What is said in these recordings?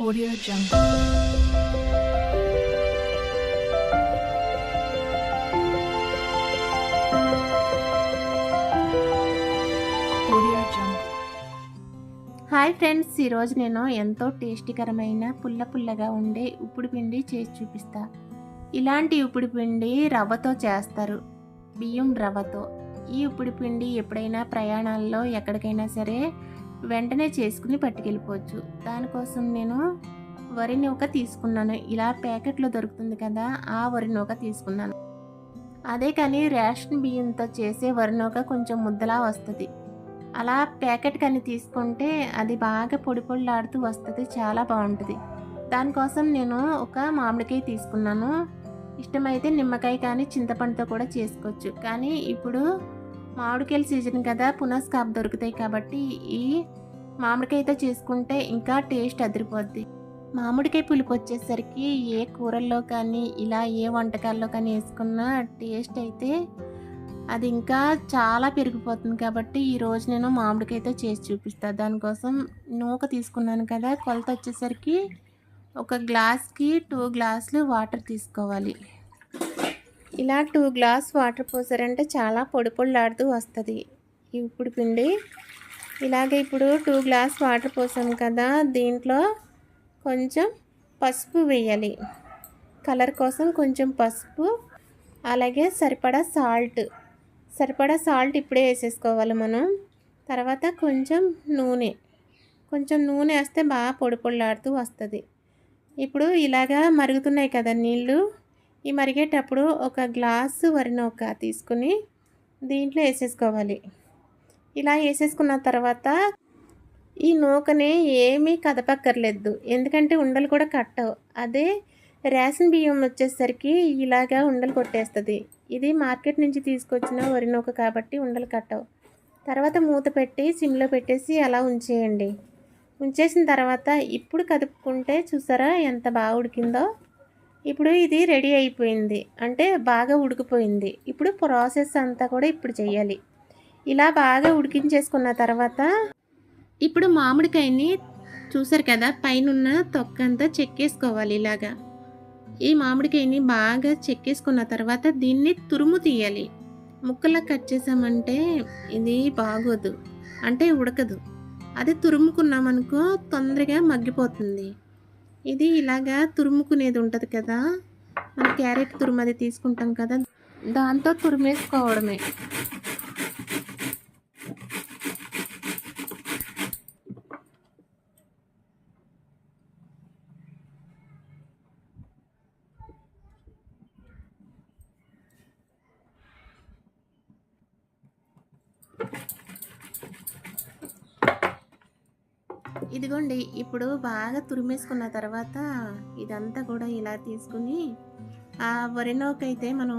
Audio Jungle. Hi friends ఈరోజు నేను ఎంతో టేస్టీకరమైన పుల్ల పుల్లగా ఉండే ఉప్పుడు పిండి చేసి చూపిస్తా. ఇలాంటి ఉప్పుడు పిండి రవ్వతో చేస్తారు. బియ్యం రవ్వతో. ఈ ఉప్పుడు పిండి ఎప్పుడైనా ప్రయాణాల్లో ఎక్కడికైనా సరే వెంటనే చేసుకుని పట్టుకెళ్ళిపోవచ్చు. దానికోసం నేను వరి నూక తీసుకున్నాను. ఇలా ప్యాకెట్లో దొరుకుతుంది కదా ఆ వరి నూక తీసుకున్నాను. అదే కానీ రేషన్ బియ్యంతో చేసే వరి నూక కొంచెం ముద్దలా వస్తుంది. అలా ప్యాకెట్ కానీ తీసుకుంటే అది బాగా పొడి పొడిలాడుతూ వస్తుంది చాలా బాగుంటుంది. దానికోసం నేను ఒక మామిడికాయ తీసుకున్నాను. ఇష్టమైతే నిమ్మకాయ కానీ చింతపండుతో కూడా చేసుకోవచ్చు. కానీ ఇప్పుడు మామిడికాయల సీజన్ కదా పునస్కాప్ దొరుకుతాయి కాబట్టి ఈ మామిడికాయతో చేసుకుంటే ఇంకా టేస్ట్ అదిరిపోద్ది. మామిడికాయ పులుపు వచ్చేసరికి ఏ కూరల్లో కానీ ఇలా ఏ వంటకాల్లో కానీ వేసుకున్న టేస్ట్ అయితే అది ఇంకా చాలా పెరిగిపోతుంది కాబట్టి ఈరోజు నేను మామిడికాయతో చేసి చూపిస్తాను దానికోసం నూక తీసుకున్నాను కదా కొలత వచ్చేసరికి ఒక గ్లాస్కి టూ గ్లాసులు వాటర్ తీసుకోవాలి. ఇలా టూ గ్లాస్ వాటర్ పోసారంటే చాలా పొడి పొడిలాడుతూ వస్తుంది. ఇప్పుడు పిండి. ఇలాగే ఇప్పుడు టూ గ్లాస్ వాటర్ పోసాం కదా దీంట్లో కొంచెం పసుపు వేయాలి. కలర్ కోసం కొంచెం పసుపు అలాగే సరిపడా సాల్ట్. సరిపడా సాల్ట్ ఇప్పుడే వేసేసుకోవాలి మనం. తర్వాత కొంచెం నూనె. కొంచెం నూనె వేస్తే బాగా పొడి పొడిలాడుతూ వస్తుంది. ఇప్పుడు ఇలాగా మరుగుతున్నాయి కదా నీళ్ళు. ఈ మరిగేటప్పుడు ఒక గ్లాసు వరినౌక తీసుకుని దీంట్లో వేసేసుకోవాలి. ఇలా వేసేసుకున్న తర్వాత ఈ నూకని ఏమీ కదపక్కర్లేదు. ఎందుకంటే ఉండలు కూడా కట్టవు. అదే రేషన్ బియ్యం వచ్చేసరికి ఇలాగా ఉండలు కొట్టేస్తుంది. ఇది మార్కెట్ నుంచి తీసుకొచ్చిన వరి నూక కాబట్టి ఉండలు కట్టవు. తర్వాత మూత పెట్టి సిమ్లో పెట్టేసి అలా ఉంచేయండి. ఉంచేసిన తర్వాత ఇప్పుడు కదుపుకుంటే చూసారా ఎంత బాగా ఉడికిందో? ఇప్పుడు ఇది రెడీ అయిపోయింది. అంటే బాగా ఉడికిపోయింది. ఇప్పుడు ప్రాసెస్ అంతా కూడా ఇప్పుడు చేయాలి ఇలా బాగా ఉడికించేసుకున్న తర్వాత ఇప్పుడు మామిడికాయని చూసారు కదా పైన తొక్కంతా చెక్కేసుకోవాలి ఇలాగా. ఈ మామిడికాయని బాగా చెక్కేసుకున్న తర్వాత దీన్ని తురుము తీయాలి. ముక్కలా కట్ చేసామంటే ఇది బాగోదు. అంటే ఉడకదు. అదే తురుముకున్నామనుకో తొందరగా మగ్గిపోతుంది. ఇది ఇలాగా తురుముకునేది ఉంటుంది కదా. మనం క్యారెట్ తురుము అది తీసుకుంటాం కదా. దాంతో తురిమేసుకోవడమే. ఇదిగోండి ఇప్పుడు బాగా తురిమేసుకున్న తర్వాత ఇదంతా కూడా ఇలా తీసుకుని ఆ వరినోకైతే మనం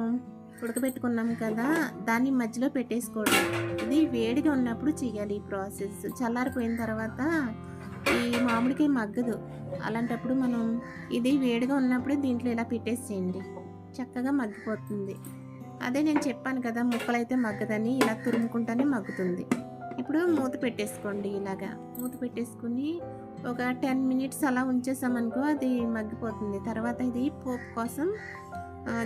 ఉడకబెట్టుకున్నాం కదా దాన్ని మధ్యలో పెట్టేసుకోవడం. ఇది వేడిగా ఉన్నప్పుడు చేయాలి ఈ ప్రాసెస్. చల్లారిపోయిన తర్వాత ఈ మామిడికాయ మగ్గదు. అలాంటప్పుడు మనం ఇది వేడిగా ఉన్నప్పుడు దీంట్లో ఇలా పెట్టేసేయండి. చక్కగా మగ్గిపోతుంది. అదే నేను చెప్పాను కదా ముక్కలైతే మగ్గదని ఇలా తురుముకుంటానే మగ్గుతుంది. ఇప్పుడు మూత పెట్టేసుకోండి ఇలాగా. మూత పెట్టేసుకుని ఒక టెన్ మినిట్స్ అలా ఉంచేసామనుకో అది మగ్గిపోతుంది. తర్వాత ఇది పోపు కోసం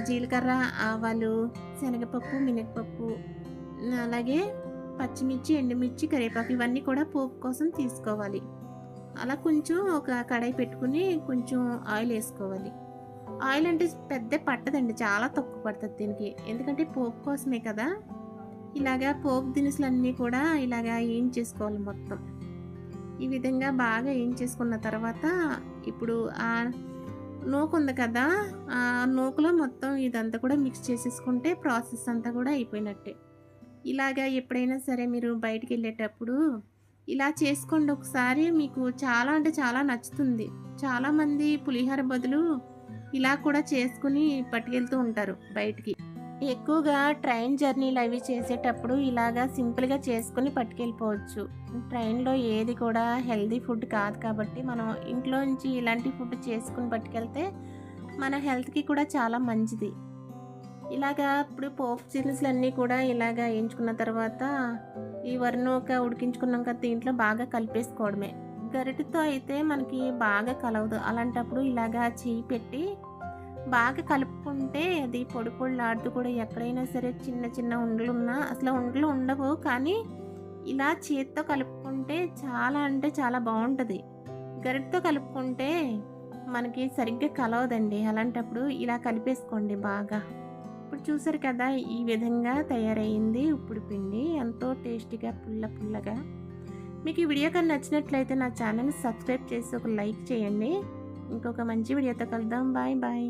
జీలకర్ర ఆవాలు శనగపప్పు మినపప్పు అలాగే పచ్చిమిర్చి ఎండుమిర్చి కరివేపాకు ఇవన్నీ కూడా పోపు కోసం తీసుకోవాలి. అలా కొంచెం ఒక కడాయి పెట్టుకుని కొంచెం ఆయిల్ వేసుకోవాలి. ఆయిల్ అంటే పెద్ద పట్టదండి చాలా తక్కువ పడుతుంది దీనికి. ఎందుకంటే పోపు కోసమే కదా. ఇలాగా పోపు దినుసులన్నీ కూడా ఇలాగా వేయించేసుకోవాలి మొత్తం. ఈ విధంగా బాగా వేయించేసుకున్న తర్వాత ఇప్పుడు ఆ నూకు ఉంది కదా ఆ నూకులో మొత్తం ఇదంతా కూడా మిక్స్ చేసేసుకుంటే ప్రాసెస్ అంతా కూడా అయిపోయినట్టే. ఇలాగా ఎప్పుడైనా సరే మీరు బయటికి వెళ్ళేటప్పుడు ఇలా చేసుకోండి ఒకసారి. మీకు చాలా అంటే చాలా నచ్చుతుంది. చాలామంది పులిహోర బదులు ఇలా కూడా చేసుకుని పట్టుకెళ్తూ ఉంటారు బయటికి. ఎక్కువగా ట్రైన్ జర్నీలు అవి చేసేటప్పుడు ఇలాగా సింపుల్గా చేసుకుని పట్టుకెళ్ళిపోవచ్చు. ట్రైన్లో ఏది కూడా హెల్దీ ఫుడ్ కాదు కాబట్టి మనం ఇంట్లో నుంచి ఇలాంటి ఫుడ్ చేసుకుని పట్టుకెళ్తే మన హెల్త్కి కూడా చాలా మంచిది. ఇలాగా ఇప్పుడు పోపు దినుసులన్నీ కూడా ఇలాగా వేయించుకున్న తర్వాత ఈ ఒక ఉడికించుకున్నాం కదా దీంట్లో బాగా కలిపేసుకోవడమే. గరిటతో అయితే మనకి బాగా కలవదు. అలాంటప్పుడు ఇలాగా చేయి పెట్టి బాగా కలుపుకుంటే అది పొడి పొడిలాడుతూ కూడా ఎక్కడైనా సరే చిన్న చిన్న ఉండలు ఉన్నా అసలు ఉండలు ఉండవు. కానీ ఇలా చేతితో కలుపుకుంటే చాలా అంటే చాలా బాగుంటుంది. గరిటతో కలుపుకుంటే మనకి సరిగ్గా కలవదండి. అలాంటప్పుడు ఇలా కలిపేసుకోండి బాగా. ఇప్పుడు చూసారు కదా ఈ విధంగా తయారైంది ఉప్పుడు పిండి. ఎంతో టేస్టీగా పుల్ల పుల్లగా. మీకు ఈ వీడియో కానీ నచ్చినట్లయితే నా ఛానల్ని సబ్స్క్రైబ్ చేసి ఒక లైక్ చేయండి. ఇంకొక మంచి వీడియోతో కలుద్దాం. Bye bye.